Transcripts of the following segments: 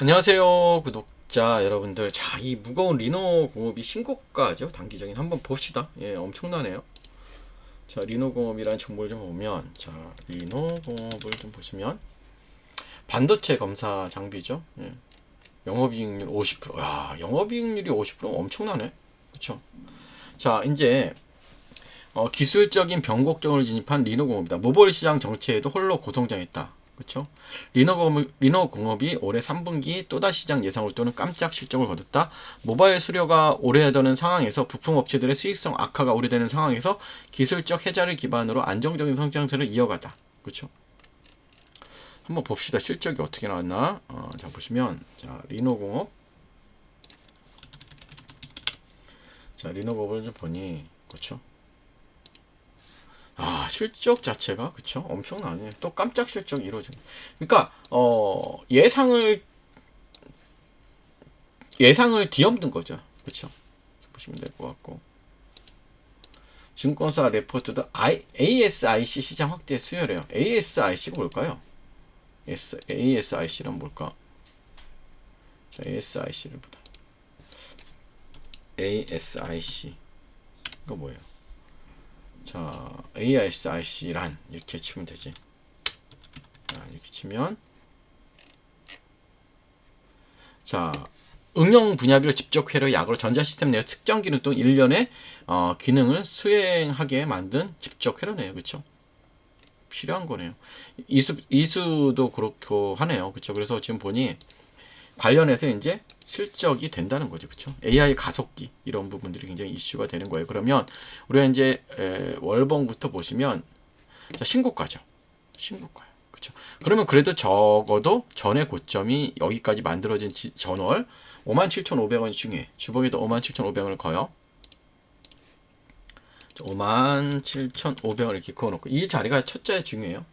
안녕하세요 구독자 여러분들. 자 이 무거운 리노 공업이 신고가죠? 단기적인 한번 봅시다. 예 엄청나네요. 자 리노 공업이라는 정보를 좀 보면 자 리노 공업을 좀 보시면 반도체 검사 장비죠? 예. 영업이익률 50%야 영업이익률이 50% 엄청나네. 그쵸? 자 이제 어, 기술적인 변곡점을 진입한 리노 공업이다. 모바일 시장 정체에도 홀로 고성장했다 그렇죠? 리노공업, 리노공업이 올해 3분기 또다시 시장 예상을 또는 깜짝 실적을 거뒀다. 모바일 수요가 오래되는 상황에서 부품 업체들의 수익성 악화가 우려되는 상황에서 기술적 해자를 기반으로 안정적인 성장세를 이어가다. 그렇죠? 한번 봅시다. 실적이 어떻게 나왔나? 어, 자 보시면 자 리노공업 자 리노공업을 좀 보니 그렇죠? 아 실적 자체가 그쵸? 엄청나네. 또 깜짝 실적이 이루어진. 그러니까 어 예상을 예상을 뒤엎는 거죠. 그쵸? 보시면 될 것 같고. 증권사 레포트도 I, ASIC 시장 확대 수요래요 ASIC가 뭘까요? S, ASIC란 뭘까? 자 ASIC를 보다. ASIC 이거 뭐예요 자, AISIC란 이렇게 치면 되지. 자, 이렇게 치면 자, 응용 분야별 집적 회로 약으로 전자 시스템 내에 특정 기능 또는 일련의 어, 기능을 수행하게 만든 집적 회로네요. 그렇죠? 필요한 거네요. 이수 이수도 그렇고 하네요. 그렇죠? 그래서 지금 보니 관련해서 이제 실적이 된다는 거죠. 그렇죠? AI 가속기 이런 부분들이 굉장히 이슈가 되는 거예요. 그러면 우리가 이제 에, 월봉부터 보시면 자, 신고가죠. 신고가요. 그렇죠? 그러면 그래도 적어도 전의 고점이 여기까지 만들어진 지, 전월 57,500원이 중요해. 주봉에도 57,500원을 거요. 57,500원을 이렇게 그어놓고 이 자리가 첫째 중요해요.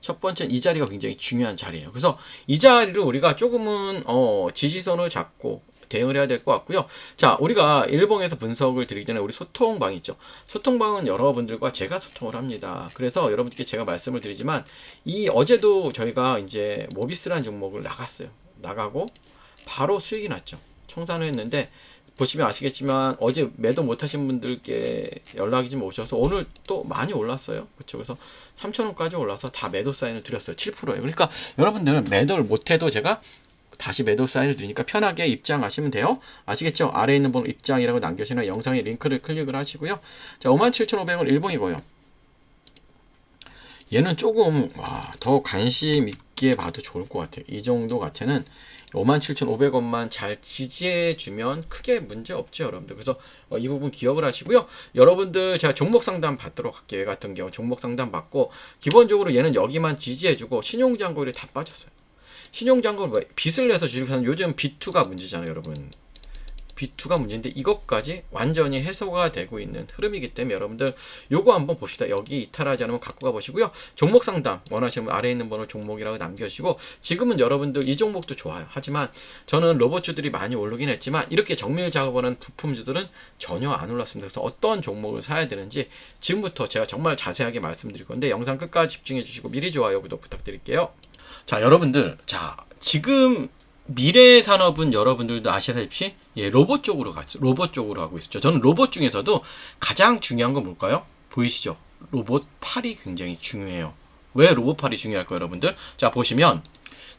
첫 번째 이 자리가 굉장히 중요한 자리예요. 그래서 이 자리를 우리가 조금은 어, 지지선을 잡고 대응을 해야 될 것 같고요. 자, 우리가 일봉에서 분석을 드리기 전에 우리 소통방 있죠. 소통방은 여러분들과 제가 소통을 합니다. 그래서 여러분들께 제가 말씀을 드리지만 이 어제도 저희가 이제 모비스라는 종목을 나갔어요. 나가고 바로 수익이 났죠. 청산을 했는데 보시면 아시겠지만 어제 매도 못하신 분들께 연락이 좀 오셔서 오늘 또 많이 올랐어요. 그렇죠. 그래서 3,000원까지 올라서 다 매도 사인을 드렸어요. 7%예요. 그러니까 여러분들 매도를 못해도 제가 다시 매도 사인을 드리니까 편하게 입장하시면 돼요. 아시겠죠? 아래에 있는 번호 입장이라고 남겨주시나 영상에 링크를 클릭을 하시고요. 자, 57,500원 일봉이고요. 얘는 조금 와, 더 관심 있게 봐도 좋을 것 같아요. 이 정도 가치는 57,500원만 잘 지지해주면 크게 문제 없죠, 여러분들. 그래서 어, 이 부분 기억을 하시고요. 여러분들 제가 종목 상담 받도록 할게요. 얘 같은 경우 종목 상담 받고 기본적으로 얘는 여기만 지지해주고 신용장고일이 다 빠졌어요. 신용장고를 뭐 빚을 내서 주식 사는 요즘 B2가 문제잖아요, 여러분. B2가 문제인데 이것까지 완전히 해소가 되고 있는 흐름이기 때문에 여러분들 요거 한번 봅시다. 여기 이탈하지 않으면 갖고 가 보시고요. 종목 상담 원하시면 아래에 있는 번호 종목이라고 남겨주시고 지금은 여러분들 이 종목도 좋아요. 하지만 저는 로봇주들이 많이 오르긴 했지만 이렇게 정밀 작업을 하는 부품주들은 전혀 안 올랐습니다. 그래서 어떤 종목을 사야 되는지 지금부터 제가 정말 자세하게 말씀드릴 건데 영상 끝까지 집중해 주시고 미리 좋아요 구독 부탁드릴게요. 자 여러분들 자 지금 미래 산업은 여러분들도 아시다시피 예, 로봇 쪽으로 갔어. 로봇 쪽으로 가고 있었죠. 저는 로봇 중에서도 가장 중요한 건 뭘까요? 보이시죠? 로봇 팔이 굉장히 중요해요. 왜 로봇 팔이 중요할까요, 여러분들? 자, 보시면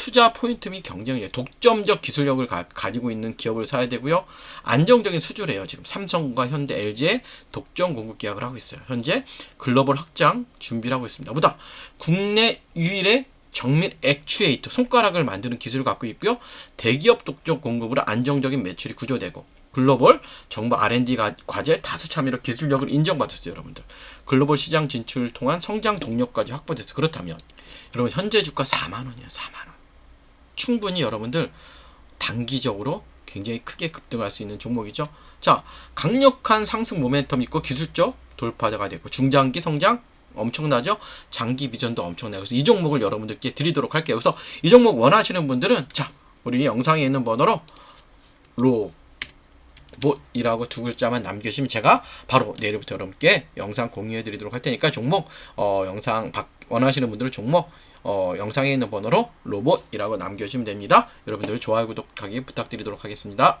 투자 포인트 및 경쟁력, 독점적 기술력을 가, 지고 있는 기업을 사야 되고요. 안정적인 수주래요. 지금 삼성과 현대, LG의 독점 공급 계약을 하고 있어요. 현재 글로벌 확장 준비를 하고 있습니다. 보다 국내 유일의 정밀 액추에이터 손가락을 만드는 기술을 갖고 있고요. 대기업 독점 공급으로 안정적인 매출이 구조되고 글로벌 정부 R&D 가- 과제 다수 참여로 기술력을 인정받았어요, 여러분들. 글로벌 시장 진출을 통한 성장 동력까지 확보됐어. 그렇다면 여러분 현재 주가 4만 원이에요. 4만 원. 충분히 여러분들 단기적으로 굉장히 크게 급등할 수 있는 종목이죠. 자, 강력한 상승 모멘텀 있고 기술적 돌파가 되고 중장기 성장 엄청나죠? 장기 비전도 엄청나요. 그래서 이 종목을 여러분들께 드리도록 할게요. 그래서 이 종목 원하시는 분들은 자, 우리 영상에 있는 번호로 로 봇이라고 두 글자만 남겨주시면 제가 바로 내일부터 여러분께 영상 공유해 드리도록 할 테니까 종목 어, 영상 박- 원하시는 분들은 종목 어, 영상에 있는 번호로 로봇이라고 남겨주시면 됩니다. 여러분들 좋아요 구독하기 부탁드리도록 하겠습니다.